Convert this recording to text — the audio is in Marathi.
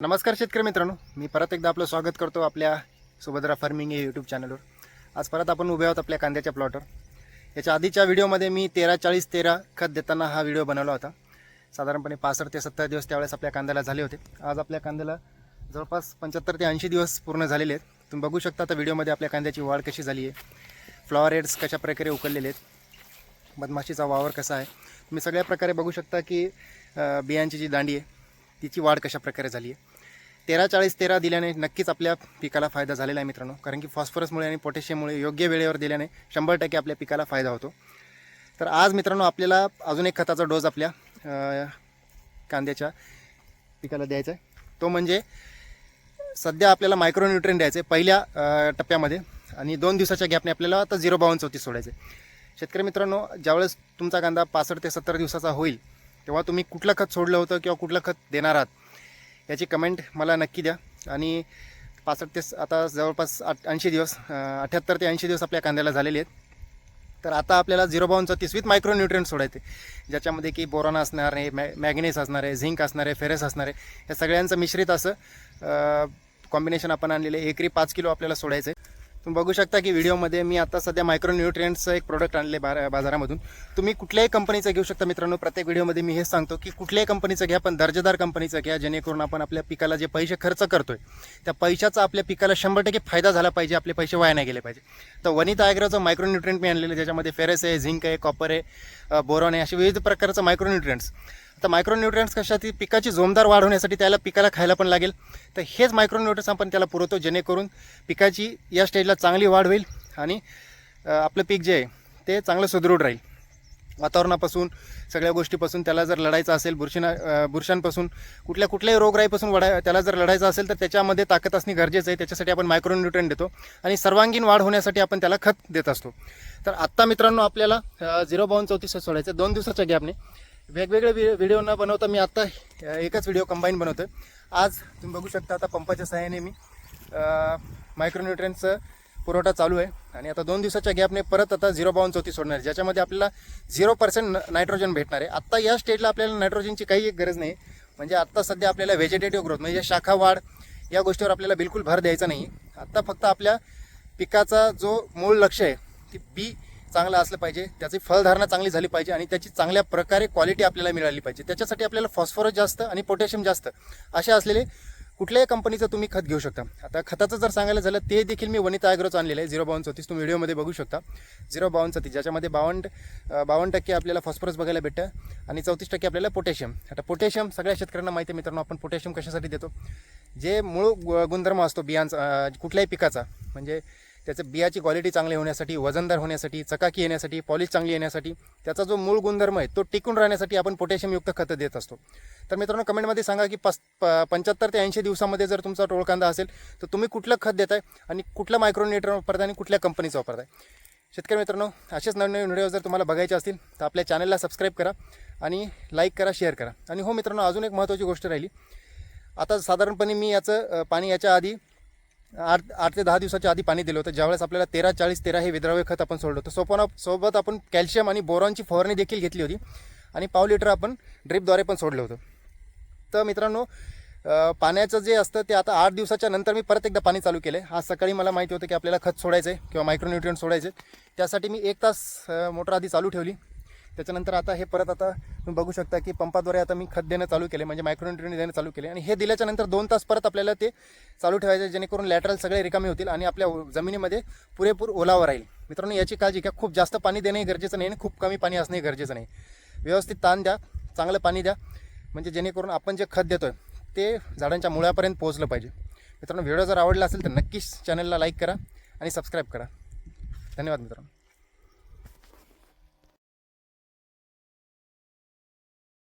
नमस्कार शेतकरी मित्रांनो. मी परत एकदा आपलं स्वागत करतो आपल्या सुभद्रा फार्मिंग या यूट्यूब चॅनलवर आज परत आपण उभे आहोत आपल्या कांद्याच्या प्लॉटवर याच्या आधीच्या व्हिडिओमध्ये मी तेरा चाळीस तेरा खत देताना हा व्हिडिओ बनवला होता. साधारणपणे पासष्ट ते सत्तर दिवस त्यावेळेस आपल्या कांद्याला झाले होते. आज आपल्या कांद्याला जवळपास पंच्याहत्तर ते ऐंशी दिवस पूर्ण झालेले आहेत. तुम्ही बघू शकता आता व्हिडिओमध्ये आपल्या कांद्याची वाढ कशी झाली आहे. फ्लॉवर हेड्स कशा प्रकारे उकललेले आहेत. मधमाशीचा वावर कसा आहे. तुम्ही सगळ्या प्रकारे बघू शकता की बियांची जी दांडी आहे तिची वाढ कशा प्रकारे झाली आहे. तेरा चाळीस तेरा दिल्याने नक्कीच आपल्या पिकाला फायदा झालेला आहे मित्रांनो. कारण की फॉस्फरसमुळे आणि पोटॅशियममुळे योग्य वेळेवर दिल्याने शंभर टक्के आपल्या पिकाला फायदा होतो. तर आज मित्रांनो आपल्याला अजून एक खताचा डोस आपल्या कांद्याच्या पिकाला द्यायचा आहे. तो म्हणजे सध्या आपल्याला मायक्रोन्युट्रियन द्यायचे पहिल्या टप्प्यामध्ये आणि दोन दिवसाच्या गॅपने आपल्याला आता झिरो बावन्न चौतीस सोडायचे शेतकरी मित्रांनो ज्यावेळेस तुमचा कांदा पासष्ट ते सत्तर दिवसाचा होईल तेव्हा तुम्ही कुठलं खत सोडलं होतं किंवा कुठलं खत देणार आहात याची कमेंट मला नक्की द्या. आणि पासष्ट ते आता जवळपास आठ ऐंशी दिवस अठ्याहत्तर ते ऐंशी दिवस आपल्या कांद्याला झालेले आहेत. तर आता आपल्याला झिरो बावन्न चौतीस विथ मायक्रोन्युट्रियन सोडायचे. ज्याच्यामध्ये की बोरॉन असणार आहे मॅ मॅग्नेस असणार आहे झिंक असणार आहे फेरस असणार आहे. या सगळ्यांचं मिश्रित असं कॉम्बिनेशन आपण आणलेलं आहे. एकरी पाच किलो आपल्याला सोडायचं आहे. तुम्ही बघू शकता की व्हिडिओमध्ये मी आता सध्या मायक्रो मायक्रोन्युट्रियंट्सचं एक प्रोडक्ट आणले बा बाजारामधून. तुम्ही कुठल्याही कंपनीचं घेऊ शकता मित्रांनो. प्रत्येक व्हिडिओमध्ये मी हे सांगतो की कुठल्याही कंपनीचं घ्या पण दर्जेदार कंपनीचं घ्या जेणेकरून आपण आपल्या पिकाला जे पैसे खर्च करतोय त्या पैशाचा आपल्या पिकाला शंभर टक्के फायदा झाला पाहिजे आपले पैसे वाया नाही गेले पाहिजे. तर वनिता ॲग्रोचं मायक्रोन्युट्रियंट मी आणलेलं आहे ज्याच्यामध्ये फेरस आहे झिंक आहे कॉपर आहे बोरॉन आहे असे विविध प्रकारचं मायक्रो न्यूट्रियंट्स आता मायक्रोन्युट्रियंट्स कशासाठी? पिकाची जोमदार वाढ होण्यासाठी त्याला पिकाला खायला पण लागेल. तर हेच मायक्रोन्युट्रियंट्स आपण त्याला पुरवतो जेणेकरून पिकाची या स्टेजला चांगली वाढ होईल आणि आपलं पीक जे आहे ते चांगलं सुदृढ राहील. वातावरणापासून सगळ्या गोष्टीपासून त्याला जर लढायचं असेल बुरशीना बुरशांपासून कुठल्या कुठल्याही रोगराईपासून वढाय त्याला जर लढायचं असेल तर त्याच्यामध्ये ताकद असणे गरजेचं आहे. त्याच्यासाठी आपण मायक्रोन्युट्रियन देतो आणि सर्वांगीण वाढ होण्यासाठी आपण त्याला खत देत असतो. तर आत्ता मित्रांनो आपल्याला झिरो बावन्न चौतीस सोडायचं दोन दिवसाच्या गॅपने वेगवेगळे व्हि व्हिडिओ न बनवता मी आत्ता एकच व्हिडिओ कंबाईन बनवतो आज तुम्ही बघू शकता आता पंपाच्या सहाय्याने मी मायक्रोन्युट्रियनचं पुरवठा चालू आहे. आणि आता दोन दिवसाच्या गॅपने परत आता झिरो बावन चौथी सोडणार. आहे ज्याच्यामध्ये आपल्याला झिरो पर्सेंट नायट्रोजन भेटणार आहे. आत्ता या स्टेजला आपल्याला नायट्रोजनची काही गरज नाही. म्हणजे आत्ता सध्या आपल्याला व्हेजिटेटिव्ह ग्रोथ म्हणजे शाखा वाढ या गोष्टीवर आपल्याला बिलकुल भर द्यायचा नाही. आत्ता फक्त आपल्या पिकाचा जो मूळ लक्ष आहे ती बी चांगलं असलं पाहिजे त्याची फळधारणा चांगली झाली पाहिजे आणि त्याची चांगल्या प्रकारे क्वालिटी आपल्याला मिळाली पाहिजे. त्याच्यासाठी आपल्याला फॉस्फरस जास्त आणि पोटॅशियम जास्त असे असलेले कुठल्याही कंपनीचं तुम्ही खत घेऊ शकता. आता खताचं जर सांगायला झालं ते देखील मी वनिता ॲग्रोचं आणलेलं आहे झिरो बावन्न चौतीस तुम्ही व्हिडिओमध्ये बघू शकता. झिरो बावन्न चौतीस ज्याच्यामध्ये बावन्न बावन्न टक्के आपल्याला फॉस्फरस बघायला भेटतं आणि चौतीस टक्के आपल्याला पोटॅशियम आता पोटॅशियम सगळ्या शेतकऱ्यांना माहिती आहे मित्रांनो आपण पोटॅशियम कशासाठी देतो? जे मूळ गु- गुणधर्म असतो बियांचा कुठल्याही पिकाचा म्हणजे त्याचं बियाची क्वालिटी चांगली होण्यासाठी वजनदार होण्यासाठी चकाकी येण्यासाठी पॉलिश चांगली येण्यासाठी त्याचा जो मूळ गुणधर्म आहे तो टिकून राहण्यासाठी आपण पोटॅशियमयुक्त खतं देत असतो. तर मित्रांनो कमेंटमध्ये सांगा की पस पंच्याहत्तर ते ऐंशी दिवसामध्ये जर तुमचा टोळकांदा असेल तर तुम्ही कुठलं खत देताय आणि कुठलं मायक्रोनेटर वापरताय आणि कुठल्या कंपनीचं वापरताय? शेतकरी मित्रांनो असेच नवनवीन व्हिडिओ जर तुम्हाला बघायचे असतील तर आपल्या चॅनलला सबस्क्राईब करा आणि लाईक करा शेअर करा. आणि हो मित्रांनो अजून एक महत्त्वाची गोष्ट राहिली. आता साधारणपणे मी याचं पाणी याच्या आधी आठ आठ ते दहा दिवसाच्या आधी पाणी दिलं होतं. ज्यावेळेस आपल्याला तेरा चाळीस तेरा हे विद्राव्य खत आपण सोडलं होतं. सोपन सोबत आपण कॅल्शियम आणि बोरॉनची फवारणी देखील घेतली होती. आणि पाव लिटर आपण ड्रिपद्वारे पण सोडलं होतं. तर मित्रांनो पाण्याचं जे असतं ते आता आठ दिवसाच्या नंतर मी परत एकदा पाणी चालू केलं आज सकाळी मला माहिती होतं की आपल्याला खत सोडायचं आहे किंवा मायक्रोन्युट्रियन सोडायचे त्यासाठी मी एक तास मोटर आधी चालू ठेवली. त्याच्यानंतर आता हे परत आता तुम्ही बघू शकता की पंपाद्वारे आता मी खत देणं चालू केले म्हणजे मायक्रोन्युट्रियन देणं चालू केले. आणि हे दिल्याच्या नंतर दोन तास परत आपल्याला ते चालू ठेवायचे जेणेकरून लॅटरल सगळे रिकामे होतील आणि आपल्या जमिनीमध्ये पुरेपूर ओलावा राहील. मित्रांनो याची काळजी घ्या. खूप जास्त पाणी देणंही गरजेचं नाही आणि खूप कमी पाणी असणंही गरजेचं नाही. व्यवस्थित ताण द्या चांगलं पाणी द्या म्हणजे जेणेकरून आपण जे खत देतोय ते झाडांच्या मुळापर्यंत पोहोचलं पाहिजे. मित्रांनो व्हिडिओ जर आवडला असेल तर नक्कीच चॅनलला लाईक करा आणि सबस्क्राईब करा. धन्यवाद मित्रांनो.